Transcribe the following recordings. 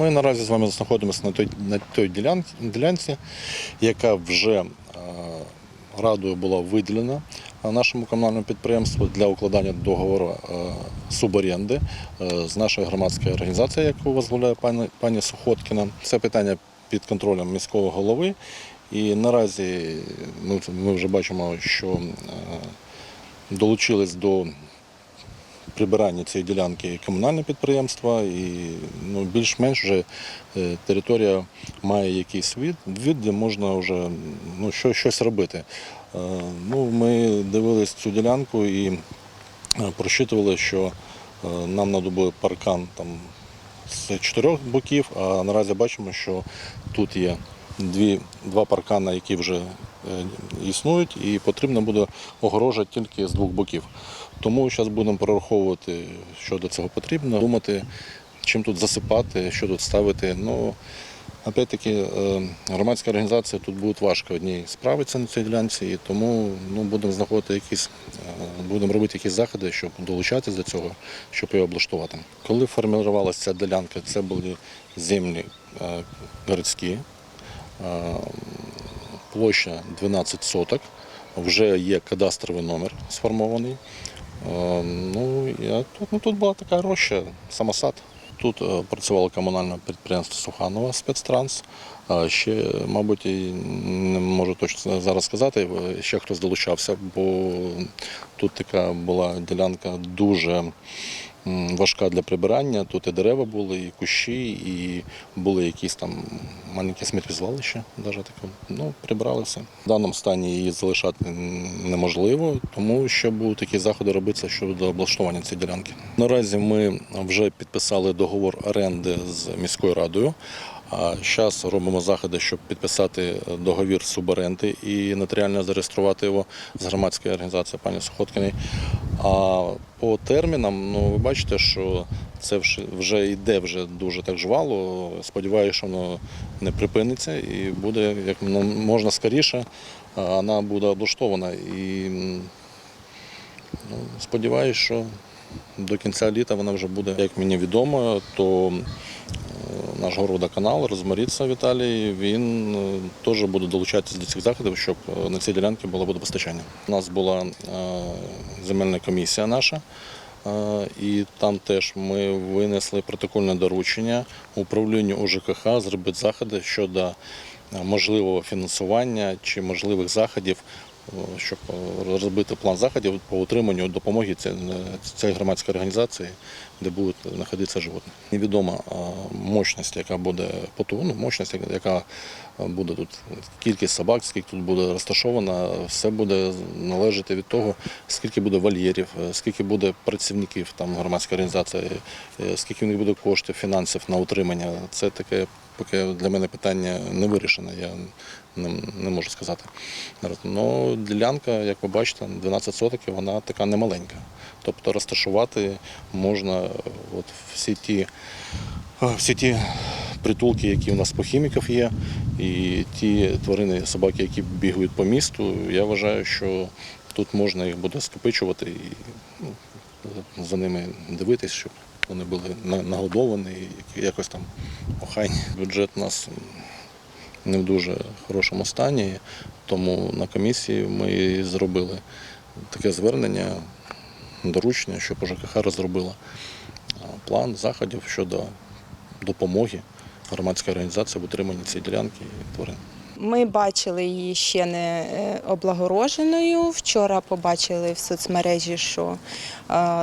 Ми наразі з вами знаходимося на той, на той ділянці, яка вже е, радою була виділена е, нашому комунальному підприємству для укладання договору е, суборенди з нашою громадською організацією, яку возглавляє пані, пані Сухоткіна. Це питання під контролем міського голови. І наразі ми, ми вже бачимо, що долучились до прибирання цієї ділянки комунальне підприємство, і ну, більш-менш вже е, територія має якийсь від, від де можна вже ну, що, щось робити. Е, Ну, ми дивились цю ділянку і е, просчитували, що нам буде паркан там, з чотирьох боків, а наразі бачимо, що тут є дві, два паркани, які вже існують, і потрібно буде огорожа тільки з двох боків. Тому зараз будемо прораховувати, що до цього потрібно, думати, чим тут засипати, що тут ставити. Ну, опять-таки, е, громадська організація тут буде важко одній справитися на цій ділянці, і тому ну, будемо знаходити якісь, е, будемо робити якісь заходи, щоб долучатися до цього, щоб її облаштувати. Коли формувалася ця ділянка, це були землі е, городські, е, площа 12 соток, вже є кадастровий номер сформований. Е, Ну, я, тут, ну, тут була така роща, самосад. Тут е, працювало комунальне підприємство Суханова спецтранс. Ще, мабуть, не можу точно зараз сказати, е, ще хтось долучався, бо тут така була ділянка дуже важка для прибирання. Тут і дерева були, і кущі, і були якісь там маленькі сміттєзвалища, навіть таке. Ну, прибрали все. В даному стані її залишати неможливо, тому що будуть такі заходи робитися щодо облаштування цієї ділянки. Наразі ми вже підписали договор оренди з міською радою. А зараз робимо заходи, щоб підписати договір суборенди і нотаріально зареєструвати його з громадської організації пані Сухоткіної. А по термінам, ну ви бачите, що це вже- йде вже дуже так жвало. Сподіваюся, що воно не припиниться і буде як ну, можна скоріше, вона буде облаштована. І ну, сподіваюся, що до кінця літа вона вже буде, як мені відомо, то е, наш городоканал Розмаріться Віталій, він е, теж буде долучатися до цих заходів, щоб е, на цій ділянці було водопостачання. У нас була е, земельна комісія наша. І там теж ми винесли протокольне доручення управлінню УЖКХ зробити заходи щодо можливого фінансування чи можливих заходів, щоб розбити розробити план заходів по утриманню допомоги ці- цієї громадської організації, де будуть знаходитися животні. Невідома е, мощність, яка буде поту, ну, мощність, яка буде тут, кількість собак, скільки тут буде розташована, все буде належати від того, скільки буде вольєрів, е, скільки буде працівників там громадської організації, е, скільки в них буде коштів, фінансів на утримання. Це таке поки для мене питання не вирішене. Я не, можу сказати. Ну, ділянка, як ви бачите, 12 сотоків, вона така немаленька. Тобто розташувати можна е, от всі ті, е, всі ті притулки, які у нас по хіміків є, і ті тварини, собаки, які бігають по місту, я вважаю, що тут можна їх буде скопичувати і ну, за ними дивитись, щоб вони були нагодовані і якось там охайні. Бюджет у нас не в дуже хорошому стані, тому на комісії ми зробили таке звернення, доручення, щоб ЖКХ розробила план заходів щодо допомоги громадської організації в утриманні цієї ділянки і тварин. Ми бачили її ще не е, облагороженою. Вчора побачили в соцмережі, що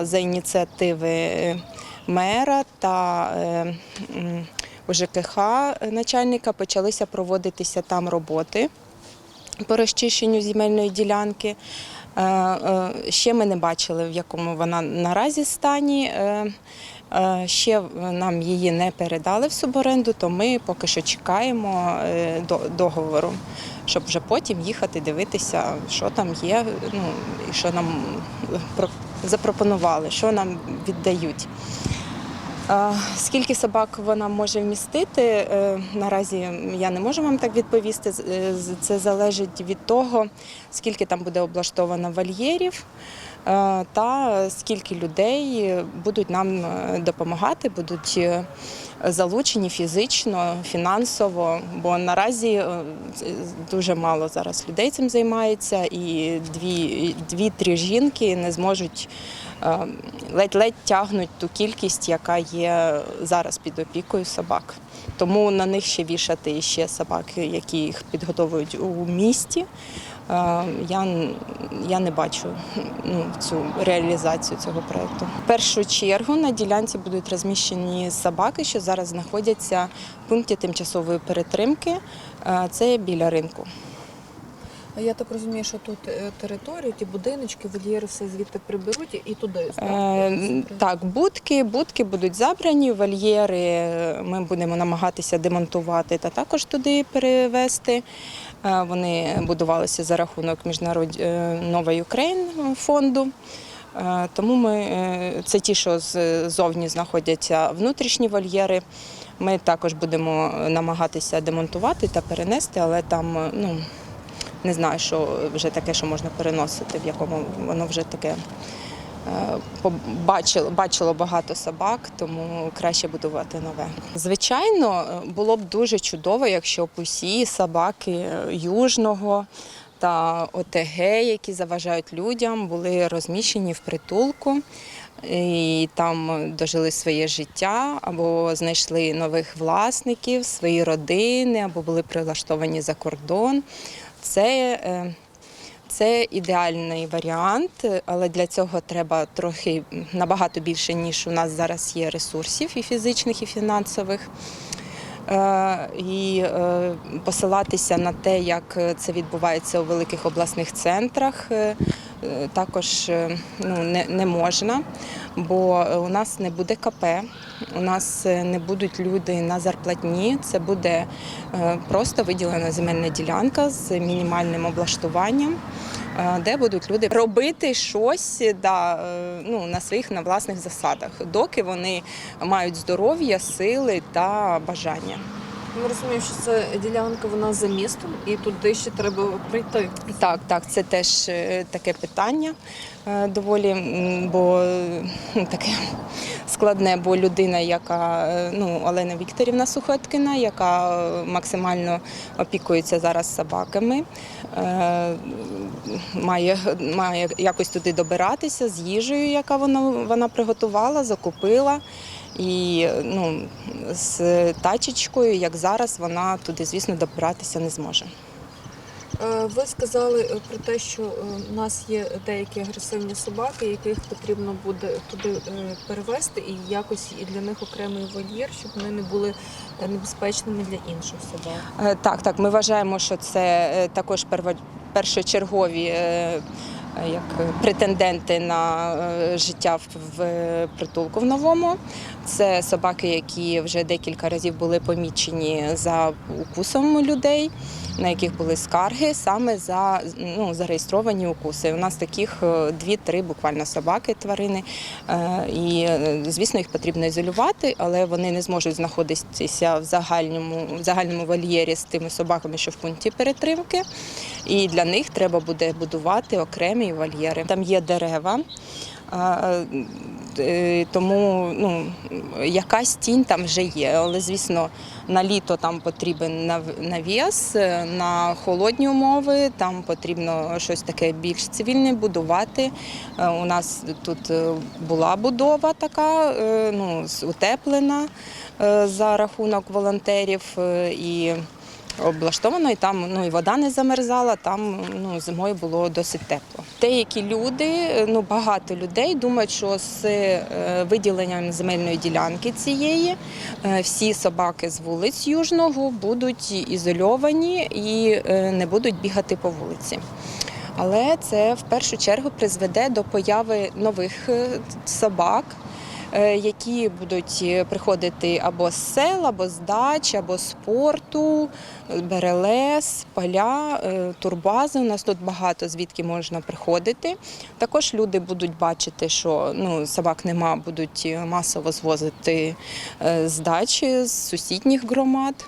за ініціативи е, мера та е, ЖКХ начальника почалися проводитися там роботи по розчищенню земельної ділянки. Е, е, Ще ми не бачили, в якому вона наразі стані. Е, Ще нам її не передали в суборенду, то ми поки що чекаємо договору, щоб вже потім їхати дивитися, що там є, ну і що нам запропонували, що нам віддають. Скільки собак вона може вмістити? е, Наразі я не можу вам так відповісти. Е, Це залежить від того, скільки там буде облаштовано вольєрів е, та скільки людей будуть нам допомагати, будуть залучені фізично, фінансово. Бо наразі дуже мало зараз людей цим займається, і дві- дві-три жінки не зможуть ледь-ледь тягнуть ту кількість, яка є зараз під опікою собак. Тому на них ще вішати ще собаки, які їх підготовують у місті. е, Я, я не бачу ну, цю реалізацію цього проєкту. В першу чергу на ділянці будуть розміщені собаки, що зараз знаходяться в пункті тимчасової перетримки. Е, Це біля ринку. Я так розумію, що тут е, територію, ті будиночки, вольєри все звідти приберуть і туди. Е, Так, будки, будки будуть забрані, вольєри е, ми будемо намагатися демонтувати та також туди перевезти. Е, Вони будувалися за рахунок міжнарод... е, Україн фонду. Тому ми це ті, що ззовні знаходяться внутрішні вольєри. Ми також будемо намагатися демонтувати та перенести, але там ну, не знаю, що вже таке, що можна переносити, в якому воно вже таке е, побачило, бачило багато собак, тому краще будувати нове. Звичайно, е, було б дуже чудово, якщо б усі собаки е, южного та ОТГ, які заважають людям, були розміщені в притулку. І там дожили своє життя, або знайшли нових власників, свої родини, або були прилаштовані за кордон. Це, е, це ідеальний варіант, але для цього треба трохи набагато більше, ніж у нас зараз є ресурсів і фізичних, і фінансових. Е, І е, посилатися на те, як це відбувається у великих обласних центрах, також е, ну, не, не можна, бо у нас не буде КП, у нас е, не будуть люди на зарплатні. Це буде е, просто виділена земельна ділянка з мінімальним облаштуванням. е, Де будуть люди робити щось да, е, ну, на своїх на власних засадах, доки вони мають здоров'я, сили та бажання. Ми розуміємо, що це ділянка вона за містом, і туди ще треба прийти. Так, так, це теж е, таке питання е, доволі, бо таке складне, бо людина, яка е, ну Олена Вікторівна Сухоткіна, яка максимально опікується зараз собаками, має, має якось туди добиратися з їжею, яка вона, вона приготувала, закупила. І ну, з тачечкою, як зараз, вона туди, звісно, добиратися не зможе. Е, Ви сказали е, про те, що е, у нас є деякі агресивні собаки, яких потрібно буде туди перевезти, і якось і для них окремий вольєр, щоб вони не були небезпечними для інших собак. Так, так, ми вважаємо, що це також першочергові як претенденти на е, життя в- притулку в новому. Це собаки, які вже декілька разів були помічені за укусом людей, на яких були скарги саме за ну, зареєстровані укуси. У нас таких е, дві-три буквально собаки, тварини. Е, І, е, звісно, їх потрібно ізолювати, але вони не зможуть знаходитися в загальному, в загальному вольєрі з тими собаками, що в пункті перетримки. І для них треба буде будувати окремі вольєри. Там є дерева. е, Тому ну, якась тінь там вже є. Але, звісно, на літо там потрібен нав- навіс, е, на холодні умови там потрібно щось таке більш цивільне будувати. Е, У нас тут була будова така, ну, утеплена за рахунок волонтерів. І облаштовано, і там ну, і вода не замерзала, там ну, зимою було досить тепло. Деякі люди, ну багато людей думають, що з е, виділенням земельної ділянки цієї е, всі собаки з вулиць Южного будуть ізольовані і е, не будуть бігати по вулиці. Але це в першу чергу призведе до появи нових собак, які будуть е, приходити або з сел, або з дач, або з порту, е, берелес, поля, е, турбази. У нас тут багато звідки можна приходити. Також люди будуть бачити, що ну, собак нема, будуть е, масово звозити е, з дачі, з сусідніх громад.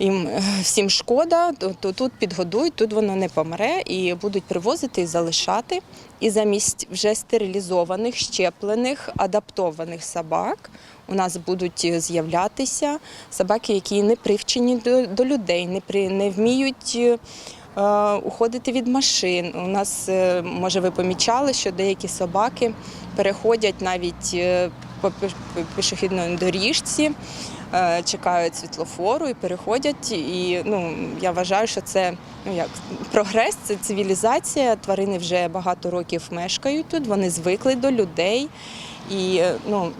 Їм е, всім шкода, то, тут підгодують, тут воно не помре і будуть привозити і залишати. І замість вже стерилізованих, щеплених, адаптованих собак у нас будуть з'являтися собаки, які не привчені до, до людей, не, при, не вміють. е, е, Уходити від машин. У нас, е, може, ви помічали, що деякі собаки переходять навіть е, по пішохідній доріжці, е, чекають світлофору і переходять. І ну, я вважаю, що це ну, як, прогрес, це цивілізація. Тварини вже багато років мешкають тут, вони звикли до людей. І ну,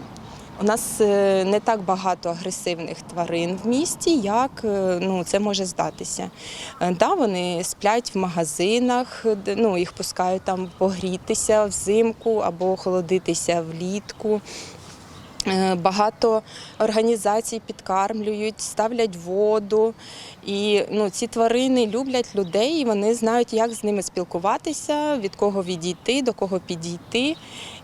у нас е, не так багато агресивних тварин в місті, як е, ну, це може здатися. Да, вони сплять в магазинах, ну, їх пускають там погрітися взимку або охолодитися влітку. Е, Багато організацій підкармлюють, ставлять воду. І ну, ці тварини люблять людей, і вони знають, як з ними спілкуватися, від кого відійти, до кого підійти.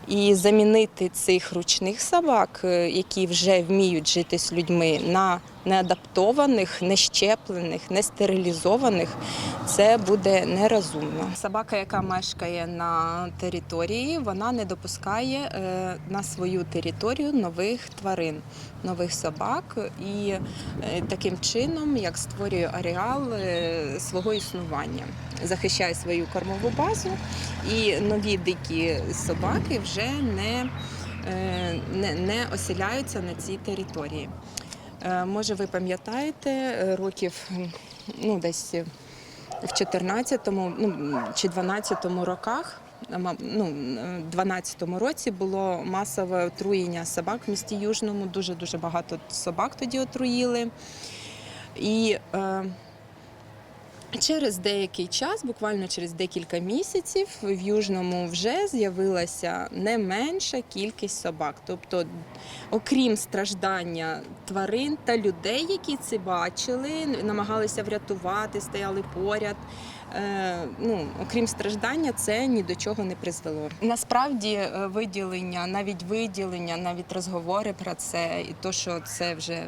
І замінити цих ручних собак, е, які вже вміють жити з людьми, на неадаптованих, нещеплених, нестерилізованих, це буде нерозумно. Собака, яка мешкає на території, вона не допускає е, на свою територію нових тварин, нових собак, і е, таким чином, як створює ареал е, свого існування, захищає свою кормову базу, і нові дикі собаки вже не, е, не, не оселяються на цій території. Е, Може, ви пам'ятаєте, років ну, десь в 14-му ну, чи 12-му роках, ну, в 12-му році було масове отруєння собак в місті Южному. Дуже дуже багато собак тоді отруїли. І е, Через деякий час, буквально через декілька місяців, в Южному вже з'явилася не менша кількість собак. Тобто, окрім страждання тварин та людей, які це бачили, намагалися врятувати, стояли поряд. е, Ну, окрім страждання, це ні до чого не призвело. Насправді, е, виділення, навіть виділення, навіть розговори про це, і то, що це вже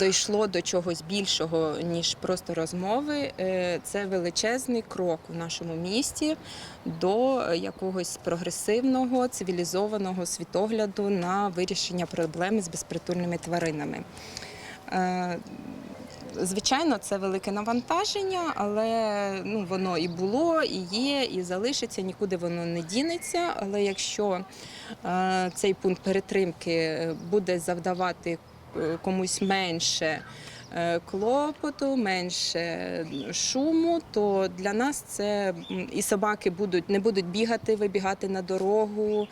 дійшло до чогось більшого, ніж просто розмови. Е, Це величезний крок у нашому місті до якогось прогресивного, цивілізованого світогляду на вирішення проблеми з безпритульними тваринами. Е, Звичайно, це велике навантаження, але ну, воно і було, і є, і залишиться, нікуди воно не дінеться. Але якщо е, цей пункт перетримки буде завдавати комусь менше е, клопоту, менше шуму, то для нас це і собаки будуть не будуть бігати, вибігати на дорогу.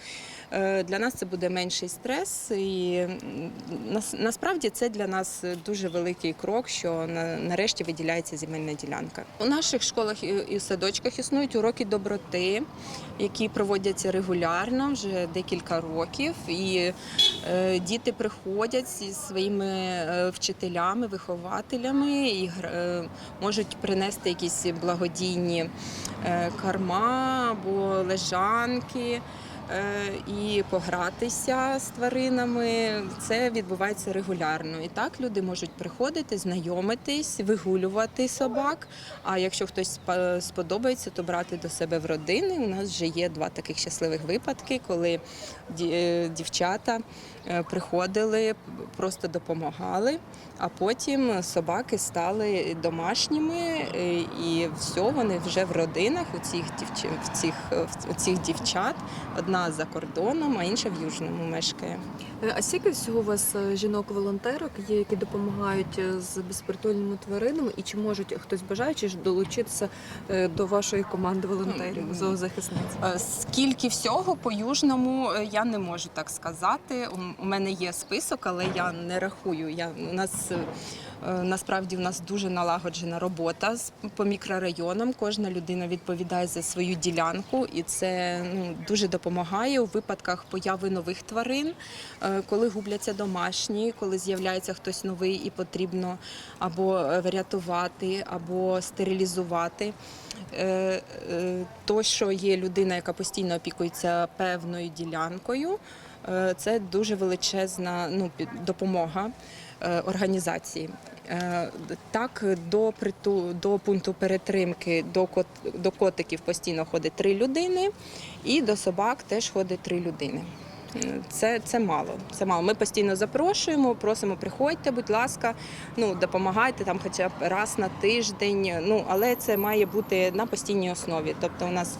Е, Для нас це буде менший стрес, і насправді це для нас дуже великий крок, що на- нарешті виділяється земельна ділянка. У наших школах і садочках існують уроки доброти, які проводяться регулярно вже декілька років. І е, діти приходять зі своїми е, вчителями, вихователями і можуть принести якісь благодійні карма або лежанки. Е, І погратися з тваринами це відбувається регулярно. І так люди можуть приходити, знайомитись, вигулювати собак. А якщо хтось сподобається, то брати до себе в родини. У нас вже є два таких щасливих випадки, коли е, дівчата е, приходили, просто допомагали, а потім собаки стали домашніми, і все, вони вже в родинах у цих дівч... в цих, в цих дівчат. Одна за кордоном, а інша в Южному мешкає. Е, А скільки всього у вас е, жінок-волонтерок є, які допомагають е, з безпритульними тваринами, і чи можуть хтось бажаючи долучитися до вашої команди волонтерів зоозахисниць? Скільки всього по южному я не можу так сказати. У- У мене є список, але я не рахую. Я у нас насправді в нас дуже налагоджена робота по мікрорайонам. Кожна людина відповідає за свою ділянку, і це ну дуже допомагає у випадках появи нових тварин, е, коли губляться домашні, коли з'являється хтось новий і потрібно або е, врятувати, або стерилізувати. Е, То, що є людина, яка постійно опікується певною ділянкою, це дуже величезна ну, допомога організації. Е, Так, до приту до пункту перетримки до кот до котиків постійно ходить три людини, і до собак теж ходить три людини. Це, це мало. Це мало. Ми постійно запрошуємо, просимо, приходьте, будь ласка, ну допомагайте там, хоча б раз на тиждень. Ну але це має бути на постійній основі. Тобто, у нас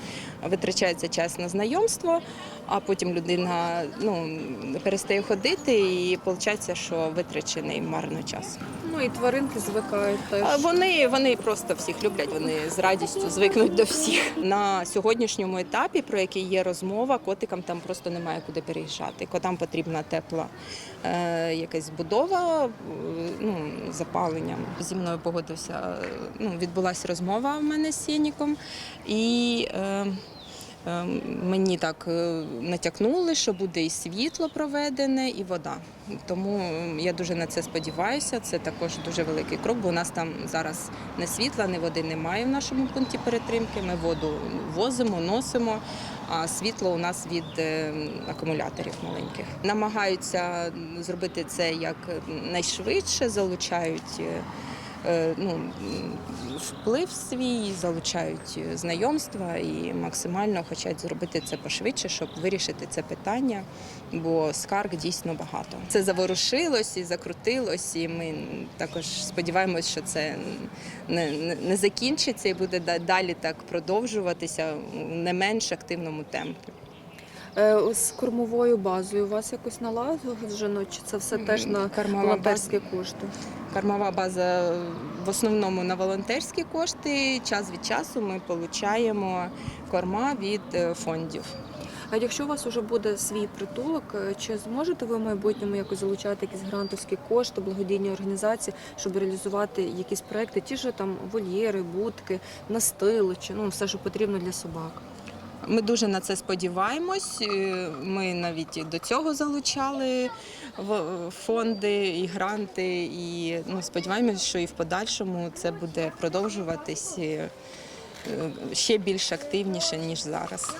витрачається час на знайомство, а потім людина ну перестає ходити, і виходить, що витрачений марно час. Ну і тваринки звикають теж. Вони, вони просто всіх люблять, вони з радістю звикнуть до всіх. На сьогоднішньому етапі, про який є розмова, котикам там просто немає куди переїжджати. Котам потрібна тепла е, якась будова, ну, з запаленням. Зі мною погодився, е, ну, відбулася розмова в мене з Сєніком. І е, мені так е, натякнули, що буде і світло проведене, і вода. Тому е, я дуже на це сподіваюся. Це також дуже великий крок, бо у нас там зараз не світла, ні води немає в нашому пункті перетримки. Ми воду возимо, носимо, а світло у нас від е, акумуляторів маленьких. Намагаються зробити це як найшвидше, залучають. Е, Ну, вплив свій, залучають е, знайомства і максимально хочуть зробити це пошвидше, щоб вирішити це питання, бо скарг дійсно багато. Це заворушилось і закрутилось, і ми також сподіваємось, що це не, не, закінчиться і буде да- далі так продовжуватися в не менш активному темпі. Е, З кормовою базою у вас якось налагоджено, чи це все теж на Кормова волонтерські кошти? Кормова база в основному на волонтерські кошти. Час від часу ми отримуємо корма від е, фондів. А якщо у вас вже буде свій притулок, е, чи зможете ви в майбутньому якось залучати якісь грантовські кошти, благодійні організації, щоб реалізувати якісь проекти, ті ж там вольєри, будки, настили, чи ну все, що потрібно для собак? Ми дуже на це сподіваємось. Е, Ми навіть до цього залучали фонди і гранти, і ну, сподіваємось, що і в подальшому це буде продовжуватись е, е, ще більш активніше ніж зараз.